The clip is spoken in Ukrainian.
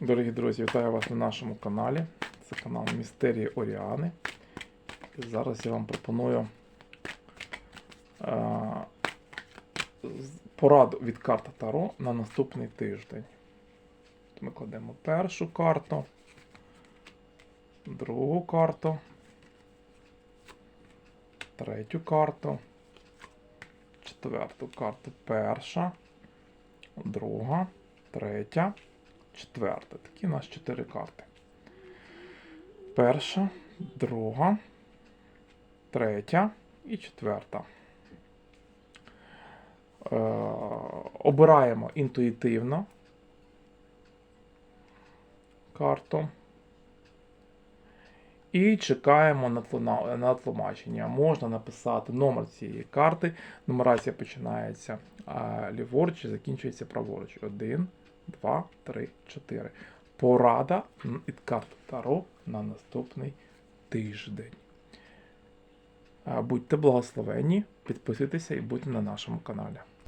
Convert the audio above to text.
Дорогі друзі, вітаю вас на нашому каналі. Це канал Містерії Оріани. І зараз я вам пропоную е, пораду від карти Таро на наступний тиждень. Ми кладемо першу карту, другу карту, третю карту, четверту карту перша, друга, третя четверта. Такі у нас чотири карти. Перша, друга, третя і четверта. Е, обираємо інтуїтивно карту. І чекаємо на, тлумачення. Можна написати номер цієї карти. Нумерація починається ліворуч і закінчується праворуч. Один, два, три, чотири. Порада від карти Таро на наступний тиждень. Будьте благословенні, підписуйтеся і будьте на нашому каналі.